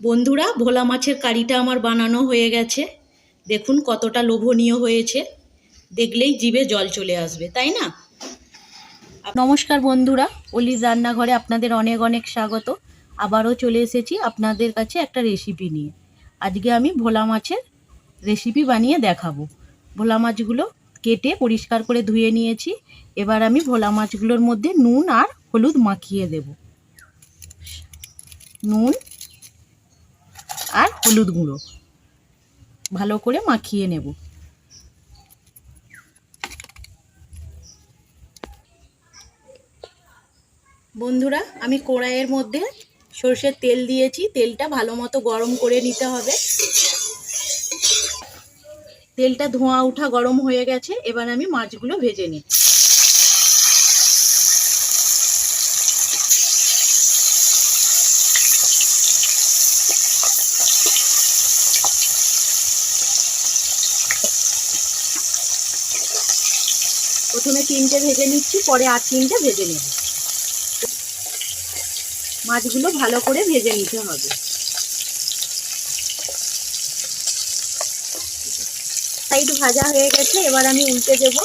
বন্ধুরা, ভোলা মাছের কারিটা আমার বানানো হয়ে গেছে। দেখুন কতটা লোভনীয় হয়েছে। দেখলেই জিভে জল চলে আসবে, তাই না? নমস্কার বন্ধুরা অলি রান্নাঘরে আপনাদের অনেক অনেক স্বাগত। আবারও চলে এসেছি আপনাদের কাছে একটা রেসিপি নিয়ে। আজকে আমি ভোলা মাছের রেসিপি বানিয়ে দেখাবো। ভোলা মাছগুলো কেটে পরিষ্কার করে ধুয়ে নিয়েছি। এবার আমি ভোলা মাছগুলোর মধ্যে নুন আর হলুদ মাখিয়ে দেব। নুন হলুদ গুঁড়ো। ভালো করে মাখিয়ে নেব। বন্ধুরা, আমি কড়াইয়ের মধ্যে সর্ষের তেল দিয়েছি। তেলটা ভালো মতো গরম করে নিতে হবে। তেলটা ধোঁয়া উঠা গরম হয়ে গেছে। এবার আমি মাছগুলো ভেজে নিই প্রথমে তিনটে ভেজে নিচ্ছি, পরে আর তিনটে ভেজে নেব। মাছগুলো ভালো করে ভেজে নিতে হবে। সাইড ভাজা হয়ে গেছে, এবার আমি উল্টে দেব।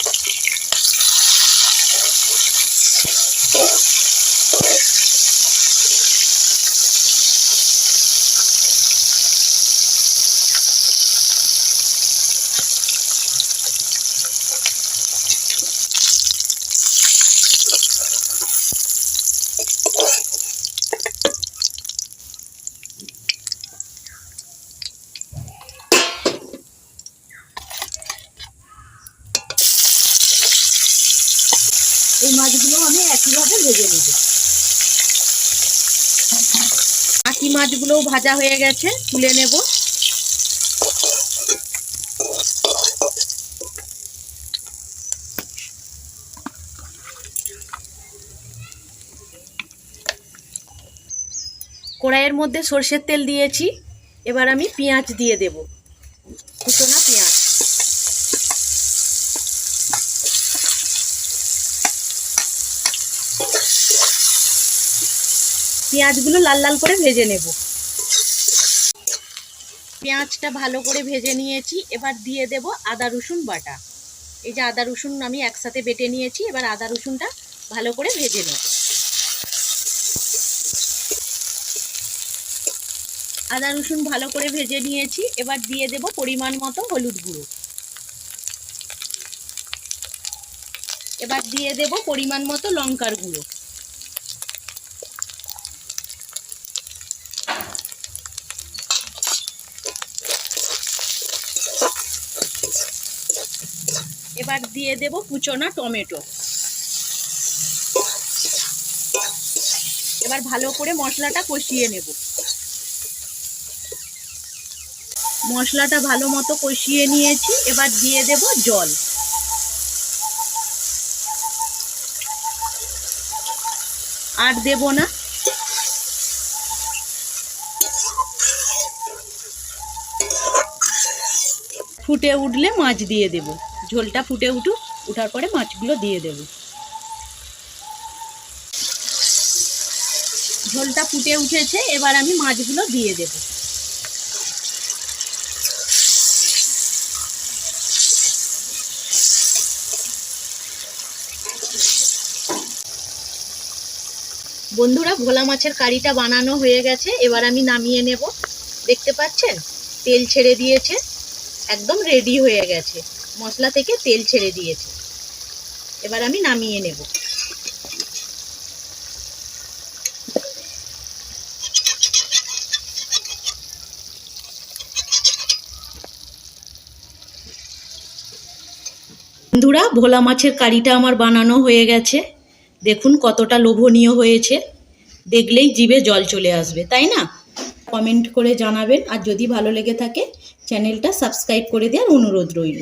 এই মাছগুলো আমি একইভাবে ভেজে নেব। বাকি মাছগুলোও ভাজা হয়ে গেছে, তুলে নেব। কড়াইয়ের মধ্যে সর্ষের তেল দিয়েছি, এবার আমি পেঁয়াজ দিয়ে দেব। কুচনা পেঁয়াজ। পেঁয়াজগুলো লাল লাল করে ভেজে নেব। পেঁয়াজটা ভালো করে ভেজে নিয়েছি। এবার দিয়ে দেব আদা, রসুন বাটা। এই যে আদা, রসুন আমি একসাথে বেটে নিয়েছি। এবার আদা, রসুনটা ভালো করে ভেজে নেব। আদা, রসুন ভালো করে ভেজে নিয়েছি। এবার দিয়ে দেব পরিমাণ মতো হলুদ গুঁড়ো। এবার দিয়ে দেব পরিমাণ মতো লঙ্কার গুঁড়ো। এবার দিয়ে দেব কুচনা টমেটো। এবার ভালো করে মশলাটা কষিয়ে নেব। মশলাটা ভালো মতো কষিয়ে নিয়েছি, এবার দিয়ে দেব জল। আর দেব না। ফুটে উঠলে মাছ দিয়ে দেব। ঝোলটা ফুটে উঠুক, উঠার পরে মাছগুলো দিয়ে দেব। ঝোলটা ফুটে উঠেছে, এবার আমি মাছগুলো দিয়ে দেব। বন্ধুরা, ভোলা মাছের কারিটা বানানো হয়ে গেছে, এবার আমি নামিয়ে নেব। দেখতে পাচ্ছেন? তেল ছেড়ে দিয়েছে, একদম রেডি হয়ে গেছে। মশলা থেকে তেল ছেড়ে দিয়েছে। এবার আমি নামিয়ে নেব। বন্ধুরা, ভোলা মাছের কারিটা আমার বানানো হয়ে গেছে। দেখুন কতটা লোভনীয় হয়েছে। দেখলেই জিভে জল চলে আসবে, তাই না? কমেন্ট করে জানাবেন। আর যদি ভালো লেগে থাকে, চ্যানেলটা সাবস্ক্রাইব করে দেওয়ার অনুরোধ রইল।